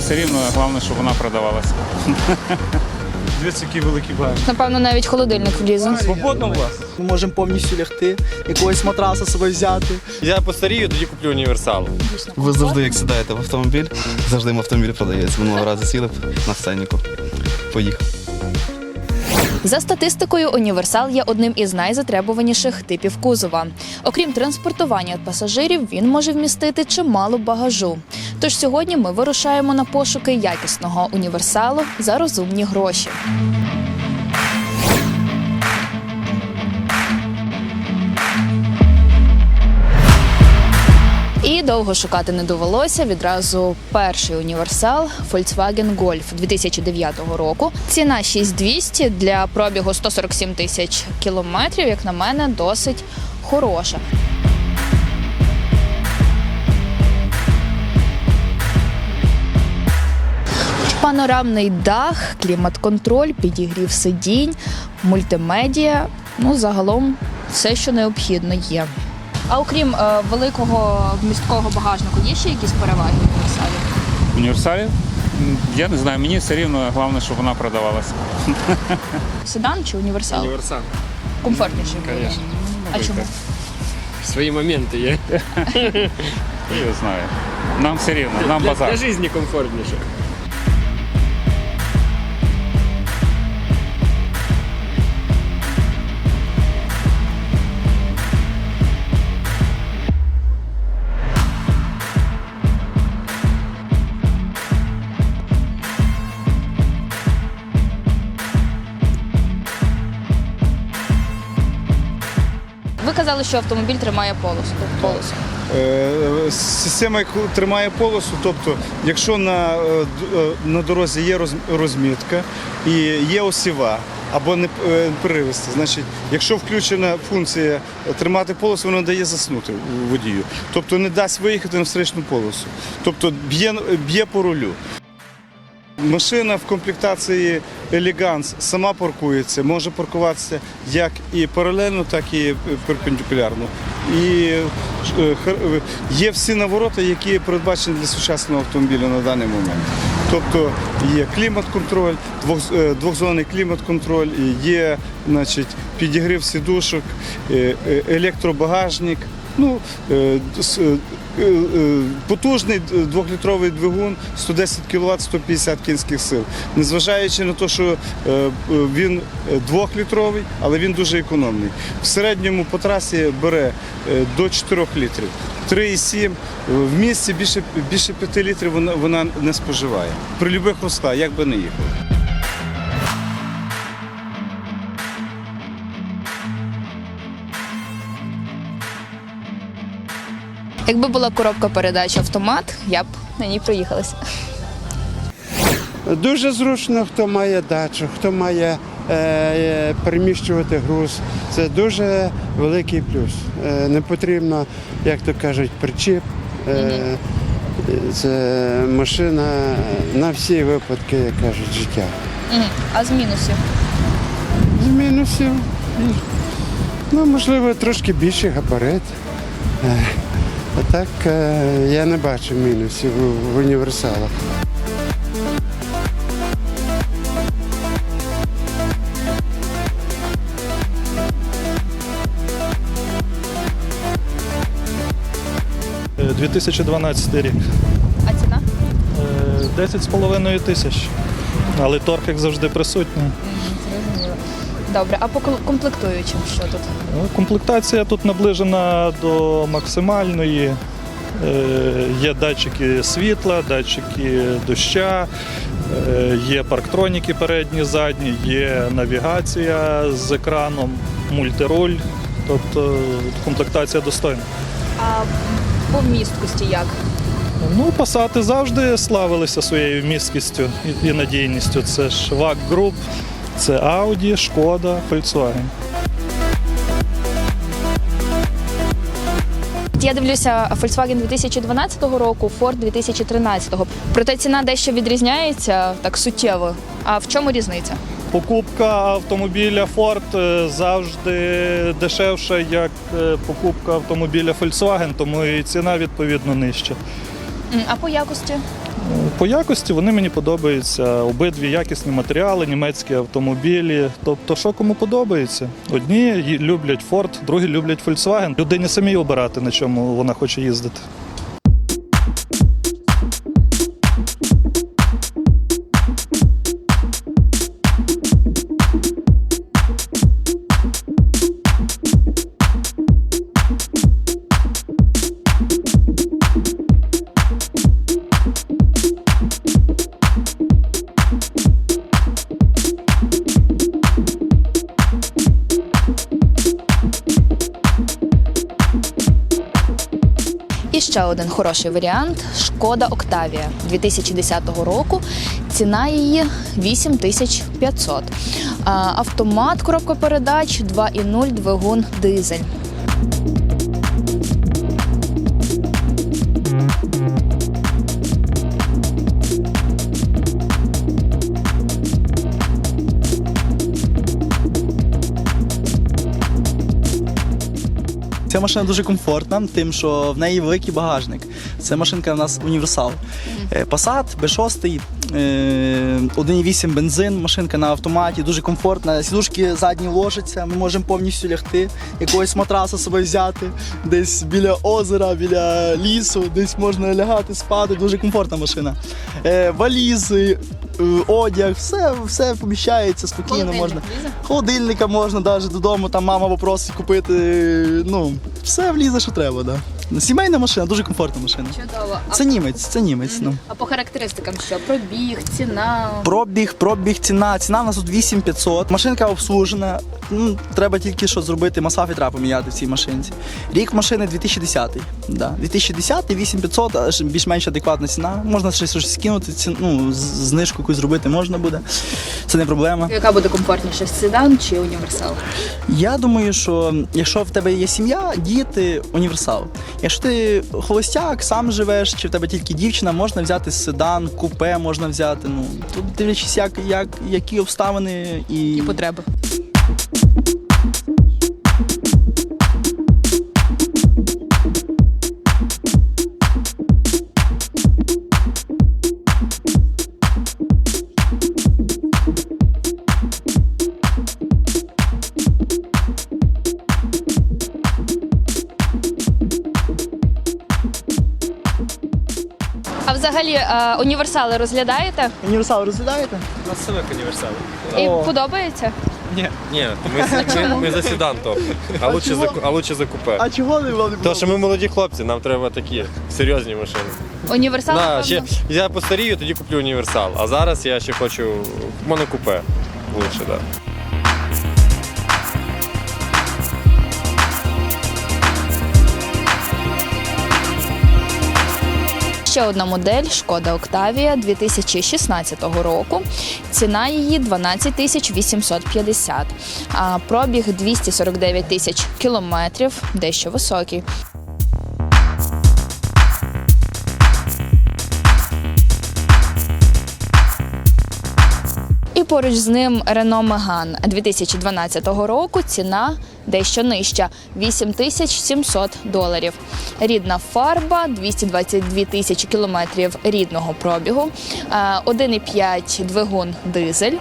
все рівно, головне, щоб вона продавалася. Дивіться, який великий багаж. Напевно, навіть холодильник влізе. Свободно у вас? Ми можемо повністю лягти, якогось матраса з собою взяти. Я постарію, тоді куплю універсал. Ви завжди, як сідаєте в автомобіль, завжди автомобіль продається. Минулого разу сіли б на сценіку. Поїхав. За статистикою, універсал є одним із найзатребуваніших типів кузова. Окрім транспортування пасажирів, він може вмістити чимало багажу. Тож сьогодні ми вирушаємо на пошуки якісного універсалу за розумні гроші. І довго шукати не довелося. Відразу перший універсал Volkswagen Golf 2009 року. Ціна 6200 для пробігу 147 тисяч кілометрів. Як на мене, досить хороша. Панорамний дах, клімат-контроль, підігрів сидінь, мультимедіа. Ну, загалом все, що необхідно є. А окрім е, великого вмісткого багажнику, є ще якісь переваги? В універсалі? М, Я не знаю, мені все рівно, головне, щоб вона продавалася. Седан чи універсал? Універсал. Комфортніший буде. Конечно. А чому? Свої моменти є. Я знаю. Нам все рівно, нам базар. для життя комфортніше. Що автомобіль тримає полосу. полосу. Е, Система тримає полосу, тобто, якщо на, е, е, на дорозі є розмітка і є осіва або не переривисти, значить, якщо включена функція тримати полосу, вона дає заснути водію. Тобто не дасть виїхати на встречну полосу. Тобто б'є, б'є по рулю. Машина в комплектації Elegance сама паркується, може паркуватися як і паралельно, так і перпендикулярно. І е, є всі навороти, які передбачені для сучасного автомобіля на даний момент. Тобто є клімат-контроль, е, двохзонний клімат-контроль, є значить, підігрів сідушок, е, електробагажник. Ну, потужний двохлітровий двигун, 110 кВт, 150 кінських сил. Незважаючи на те, що е, е, він е, двохлітровий, але він дуже економний. В середньому по трасі бере е, до 4 літрів. 3,7. В місті більше, більше 5 літрів вона, вона не споживає. При любих ростах, як би не їхав. Якби була коробка передач автомат, я б на ній проїхалася. Дуже зручно, хто має дачу, хто має е, переміщувати груз. Це дуже великий плюс. Е, не потрібно, як то кажуть, причіп. Е, Це машина на всі випадки, як кажуть, життя. А з мінусів? З мінусів. Ну, можливо, трошки більший габарит. Е, А так е, я не бачу мінусів в- універсалах. Е, 2012 рік. А ціна? Е, 10,5 тисяч. Але торг, як завжди, присутній. Добре, а по комплектуючим що тут? Ну, Комплектація тут наближена до максимальної. Е, Є датчики світла, датчики доща, е, є парктроніки передні, задні, є навігація з екраном, мультируль. Тобто комплектація достойна. А по вмісткості як? Ну, пасати завжди славилися своєю місткістю і, надійністю. Це ж VAG Group, це Audi, Шкода, Volkswagen. Я дивлюся Volkswagen 2012 року, Ford 2013. Проте ціна дещо відрізняється так суттєво. А в чому різниця? Покупка автомобіля Ford е, завжди дешевша, як е, покупка автомобіля Volkswagen, тому і ціна відповідно нижча. А по якості? По якості вони мені подобаються. Обидві якісні матеріали, німецькі автомобілі. Тобто, що кому подобається. Одні люблять Ford, другі люблять Volkswagen. Людині самі обирати, на чому вона хоче їздити. Ще один хороший варіант Шкода Октавія 2010 року. Ціна її 8500. А, Автомат, коробка передач, 2.0 двигун дизель. Ця машина дуже комфортна, тим, що в неї великий багажник. Це машинка у нас універсал. Е, Passat, B6, е, 1,8 бензин, машинка на автоматі, дуже комфортна. Сідушки задні ложаться, ми можемо повністю лягти, якогось матраса собою взяти, десь біля озера, біля лісу, десь можна лягати, спати. Дуже комфортна машина. Е, Валізи, е, одяг, все, все поміщається спокійно. можна. Холодильника можна навіть додому, там мама попросить купити. Ну, все влізе, що треба, да. Сімейна машина, дуже комфортна машина. Чудово. Це німець, це німець. Ну. А по характеристикам що? Пробіг, ціна. Пробіг, пробіг, ціна. Ціна в нас тут 8500. Машинка обслужена. Ну, треба тільки що зробити, масафі треба поміняти в цій машинці. Рік машини 2010. Да. 2010, 8500, аж більш-менш адекватна ціна. Можна щось, щось скинути, ці, ну, з- знижку якусь зробити можна буде. Це не проблема. Яка буде комфортніше, седан чи універсал? Я думаю, що якщо в тебе є сім'я, діти, універсал. Якщо ти холостяк, сам живеш, чи в тебе тільки дівчина, можна взяти седан, купе можна взяти. Ну тут дивлячись, як, як які обставини і, І потреби. Взагалі е, універсали розглядаєте? універсал розглядаєте? У нас самих універсал. І О. подобається? Ні, ми, ми, ми за седан топ. А лучше за, а лучше за купе. А чого не було? Тому що ми молоді хлопці, нам треба такі серйозні машини. Універсал, Да, напевно? ще, я постарію, тоді куплю універсал. А зараз я ще хочу монокупе. Лучше, так. Да. Ще одна модель Шкода Октавія 2016 року. Ціна її 12 тисяч 850, а пробіг 249 тисяч кілометрів, дещо високий. Поруч з ним Рено Меган 2012 року ціна дещо нижча 8700 доларів. Рідна фарба 222 тисячі кілометрів рідного пробігу, е, 1,5 двигун дизель.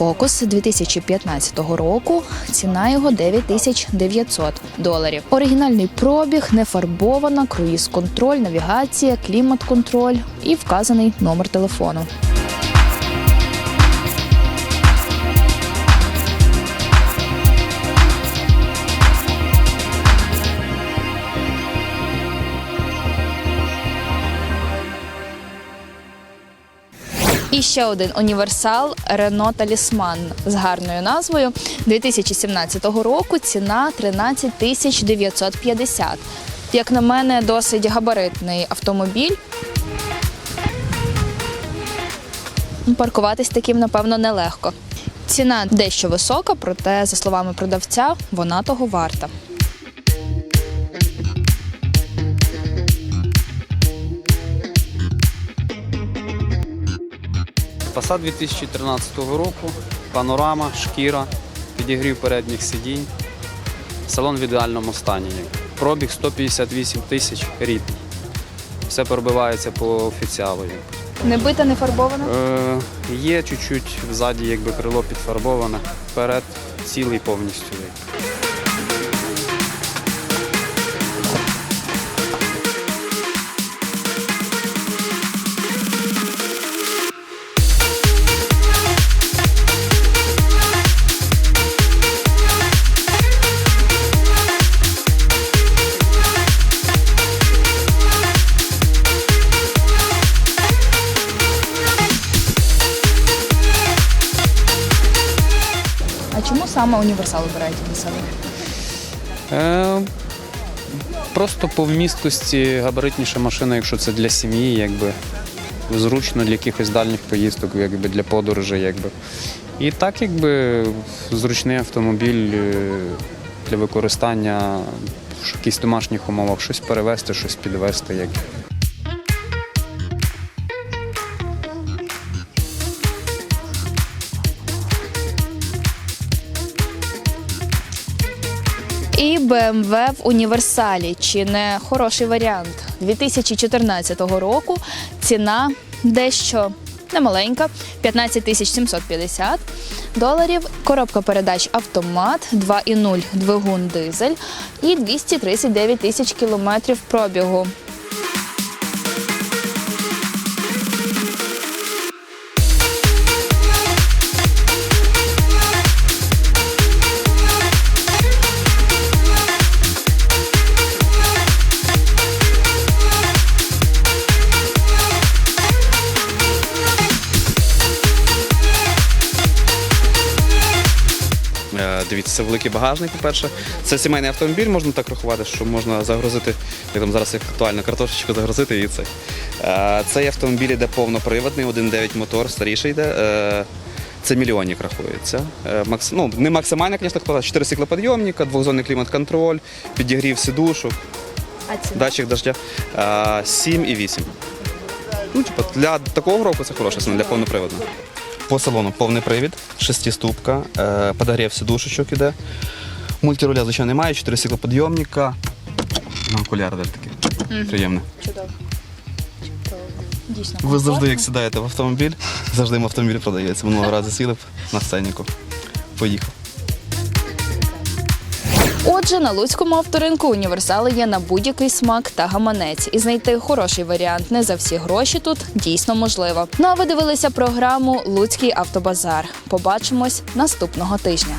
Focus 2015 року. Ціна його 9900 доларів. Оригінальний пробіг, не фарбована, круїз-контроль, навігація, клімат-контроль і вказаний номер телефону. І ще один універсал Renault Talisman з гарною назвою 2017 року. Ціна 13 тисяч 950. Як на мене, досить габаритний автомобіль. Паркуватись таким, напевно, нелегко. Ціна дещо висока, проте, за словами продавця, вона того варта. Passat 2013 року, панорама, шкіра, підігрів передніх сидінь. Салон в ідеальному стані. Пробіг 158 тисяч рідний. Все пробивається по офіціалу. Не бита, не фарбована? Е, є чуть-чуть ззаді, якби крило підфарбоване, вперед цілий повністю. Саме універсал обираєте для себе? Е, просто по вмісткості габаритніша машина, якщо це для сім'ї, якби зручно для якихось дальніх поїздок, якби для подорожей, якби. І так, якби зручний автомобіль е, для використання в якихось домашніх умовах, щось перевезти, щось підвезти. Якби. І BMW в універсалі. Чи не хороший варіант? 2014 року ціна дещо немаленька 15 тисяч 750 доларів. Коробка передач автомат, 2,0 двигун дизель і 239 тисяч кілометрів пробігу. Це великий багажник, по-перше. Це сімейний автомобіль, можна так рахувати, що можна загрузити, як там зараз як актуально, картошечку загрузити і це. Е, Цей автомобіль йде повноприводний, 1.9 мотор, старіший йде. Е, Це мільйонник рахується. Е, Макс... Ну, не максимальна, звісно, експлуатація. 4 стеклоподйомника, двохзонний клімат-контроль, підігрів сидушок, А датчик дождя. Е, 7 і 8. Ну, типу, для такого року це хороша ціна, для повноприводного. По салону повний привід, шестиступка, е, подогрів сидушечок іде. Мультируля, звичайно, немає, 4 стеклоподйомника. На окуляри даже такі. Приємне. Чудово. Чудово. Дійсно. Ви завжди, як сідаєте в автомобіль, завжди в автомобілі продається. Минулого разу сіли б на сценіку. Поїхав. Отже, на Луцькому авторинку універсали є на будь-який смак та гаманець. І знайти хороший варіант не за всі гроші тут дійсно можливо. Ну а ви дивилися програму Луцький автобазар. Побачимось наступного тижня.